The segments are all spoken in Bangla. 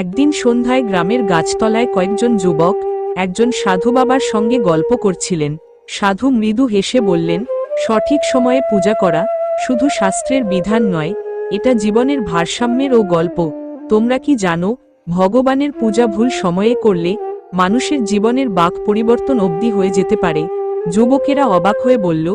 একদিন সন্ধ্যায় গ্রামের গাছতলায় কয়েকজন যুবক, একজন সাধু বাবার সঙ্গে গল্প করছিলেন। সাধু মৃদু হেসে বললেন, সঠিক সময়ে পূজা করা শুধু শাস্ত্রের বিধান নয়, এটা জীবনের ভারসাম্যের ও গল্প। তোমরা কি জানো, ভগবানের পূজা ভুল সময়ে করলে মানুষের জীবনের বাক পরিবর্তন অবধি হয়ে যেতে পারে। যুবকেরা অবাক হয়ে বলল,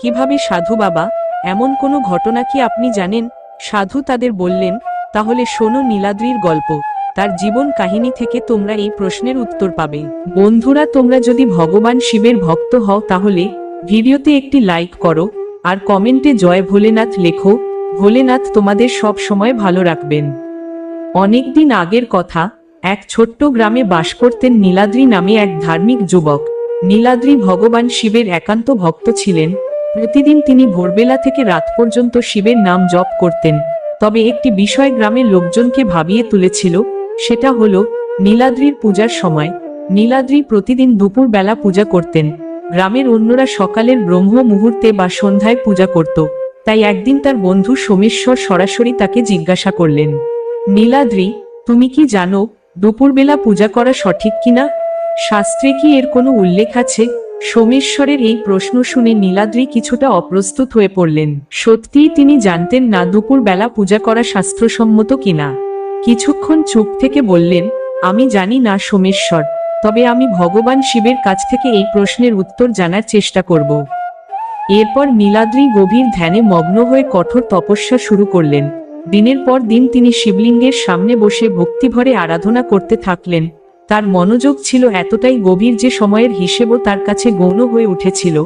কীভাবে সাধু বাবা, এমন কোনো ঘটনা কি আপনি জানেন? সাধু তাদের বললেন, তাহলে শোনো নীলাদ্রির গল্প। তার জীবন কাহিনী থেকে তোমরা এই প্রশ্নের উত্তর পাবে। বন্ধুরা, তোমরা যদি ভগবান শিবের ভক্ত হও তাহলে ভিডিওতে একটি লাইক করো আর কমেন্টে জয় ভোলেনাথ লেখো। ভোলেনাথ তোমাদের সব সময় ভালো রাখবেন। অনেকদিন আগের কথা, এক ছোট্ট গ্রামে বাস করতেন নীলাদ্রি নামে এক ধার্মিক যুবক। নীলাদ্রি ভগবান শিবের একান্ত ভক্ত ছিলেন। প্রতিদিন তিনি ভোরবেলা থেকে রাত পর্যন্ত শিবের নাম জপ করতেন। তবে একটি বিষয় গ্রামের লোকজনকে ভাবিয়ে তুলেছিল সেটা হলো, নীলাদ্রির পূজার সময়, নীলাদ্রি প্রতিদিন দুপুর বেলা পূজা করতেন। গ্রামের অন্যরা সকালের ব্রহ্ম মুহূর্তে বা সন্ধ্যায় পূজা করত। তাই একদিন তার বন্ধু সোমেশ্বর সরাসরি তাকে জিজ্ঞাসা করলেন, নীলাদ্রি, তুমি কি জানো দুপুরবেলা পূজা করা সঠিক কিনা? শাস্ত্রে কি এর কোনো উল্লেখ আছে? সোমেশ্বরের এই প্রশ্ন শুনে নীলাদ্রি কিছুটা অপ্রস্তুত হয়ে পড়লেন, সত্যিই তিনি জানতেন না দুপুরবেলা পূজা করা শাস্ত্রসম্মত কিনা? কিছুক্ষণ চুপ থেকে বললেন, আমি জানি না সোমেশ্বর, তবে আমি ভগবান শিবের কাছ থেকে এই প্রশ্নের উত্তর জানার চেষ্টা করব। এরপর নীলাদ্রি গভীর ধ্যানে মগ্ন হয়ে কঠোর তপস্যা শুরু করলেন। দিনের পর দিন তিনি শিবলিঙ্গের সামনে বসে ভক্তিভরে আরাধনা করতে থাকলেন। তার মনোযোগ ছিল এতটাই গভীর যে সময়ের হিসেবও তার কাছে গৌণ হয়ে উঠেছিল।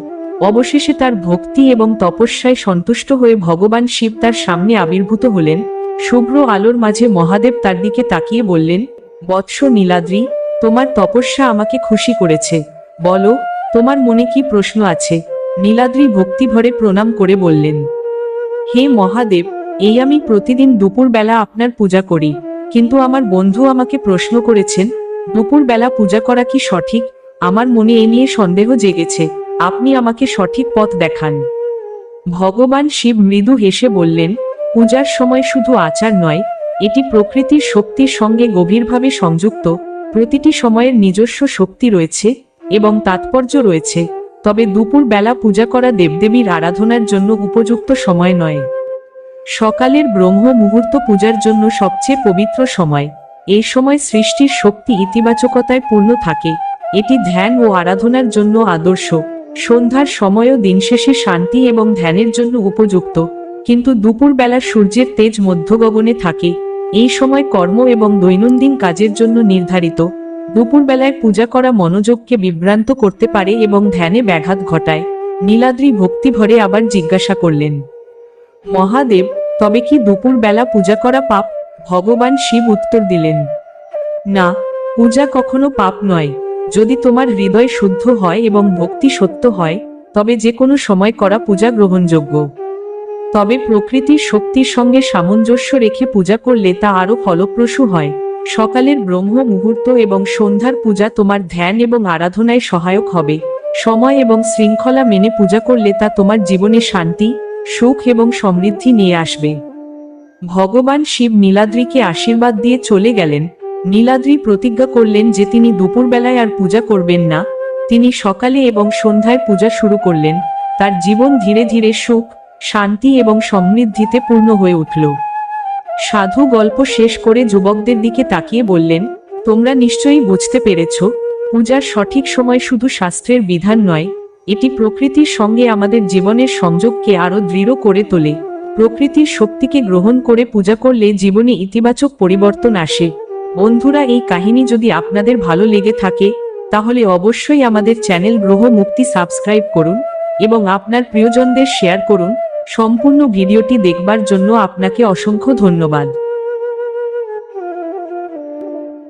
অবশেষে তার ভক্তি এবং তপস্যায় সন্তুষ্ট হয়ে ভগবান শিব তার সামনে আবির্ভূত হলেন। শুভ্র আলোর মাঝে মহাদেব তার দিকে তাকিয়ে বললেন, বৎস নীলাদ্রি, তোমার তপস্যা আমাকে খুশি করেছে। বলো, তোমার মনে কি প্রশ্ন আছে? নীলাদ্রি ভক্তিভরে প্রণাম করে বললেন, হে মহাদেব, এই আমি প্রতিদিন দুপুরবেলা আপনার পূজা করি। কিন্তু আমার বন্ধু আমাকে প্রশ্ন করেছেন, দুপুরবেলা পূজা করা কি সঠিক? আমার মনে এ নিয়ে সন্দেহ জেগেছে। আপনি আমাকে সঠিক পথ দেখান। ভগবান শিব মৃদু হেসে বললেন পূজার সময় শুধু আচার নয়, এটি প্রকৃতির শক্তির সঙ্গে গভীরভাবে সংযুক্ত, প্রতিটি সময়ের নিজস্ব শক্তি রয়েছে এবং তাৎপর্য রয়েছে, তবে দুপুর বেলা পূজা করা দেবদেবীর আরাধনার জন্য উপযুক্ত সময় নয়। সকালের ব্রহ্ম মুহূর্ত পূজার জন্য সবচেয়ে পবিত্র সময়। এই সময় সৃষ্টির শক্তি ইতিবাচকতায় পূর্ণ থাকে। এটি ধ্যান ও আরাধনার জন্য আদর্শ। সন্ধ্যার সময়ও দিনশেষে শান্তি এবং ধ্যানের জন্য উপযুক্ত। কিন্তু দুপুরবেলা সূর্যের তেজ মধ্যগগনে থাকে। এই সময় কর্ম এবং দৈনন্দিন কাজের জন্য নির্ধারিত। দুপুরবেলায় পূজা করা মনোযোগকে বিভ্রান্ত করতে পারে এবং ধ্যানে ব্যাঘাত ঘটায়। নীলাদ্রি ভক্তিভরে আবার জিজ্ঞাসা করলেন, মহাদেব, তবে কি দুপুরবেলা পূজা করা পাপ? ভগবান শিব উত্তর দিলেন, না, পূজা কখনো পাপ নয়। যদি তোমার হৃদয় শুদ্ধ হয় এবং ভক্তি সত্য হয়, তবে যে কোনো সময় করা পূজা গ্রহণযোগ্য। তবে প্রকৃতির শক্তির সঙ্গে সামঞ্জস্য রেখে পূজা করলে তা আরও ফলপ্রসূ হয়। সকালের ব্রহ্ম মুহূর্ত এবং সন্ধ্যার পূজা তোমার ধ্যান এবং আরাধনায় সহায়ক হবে। সময় এবং শৃঙ্খলা মেনে পূজা করলে তা তোমার জীবনে শান্তি, সুখ এবং সমৃদ্ধি নিয়ে আসবে। ভগবান শিব নীলাদ্রিকে আশীর্বাদ দিয়ে চলে গেলেন। নীলাদ্রি প্রতিজ্ঞা করলেন যে তিনি দুপুরবেলায় আর পূজা করবেন না। তিনি সকালে এবং সন্ধ্যায় পূজা শুরু করলেন। তার জীবন ধীরে ধীরে সুখ শান্তি এবং সমৃদ্ধিতে পূর্ণ হয়ে উঠল। সাধু গল্প শেষ করে যুবকদের দিকে তাকিয়ে বললেন, তোমরা নিশ্চয়ই বুঝতে পেরেছ, পূজার সঠিক সময় শুধু শাস্ত্রের বিধান নয়, এটি প্রকৃতির সঙ্গে আমাদের জীবনের সংযোগকে আরও দৃঢ় করে তোলে। প্রকৃতির শক্তিকে গ্রহণ করে পূজা করলে জীবনে ইতিবাচক পরিবর্তন আসে। বন্ধুরা, এই কাহিনী যদি আপনাদের ভালো লেগে থাকে, তাহলে অবশ্যই আমাদের চ্যানেল গ্রহ মুক্তি সাবস্ক্রাইব করুন এবং আপনার প্রিয়জনদের শেয়ার করুন। সম্পূর্ণ ভিডিওটি দেখবার জন্য আপনাকে অসংখ্য ধন্যবাদ।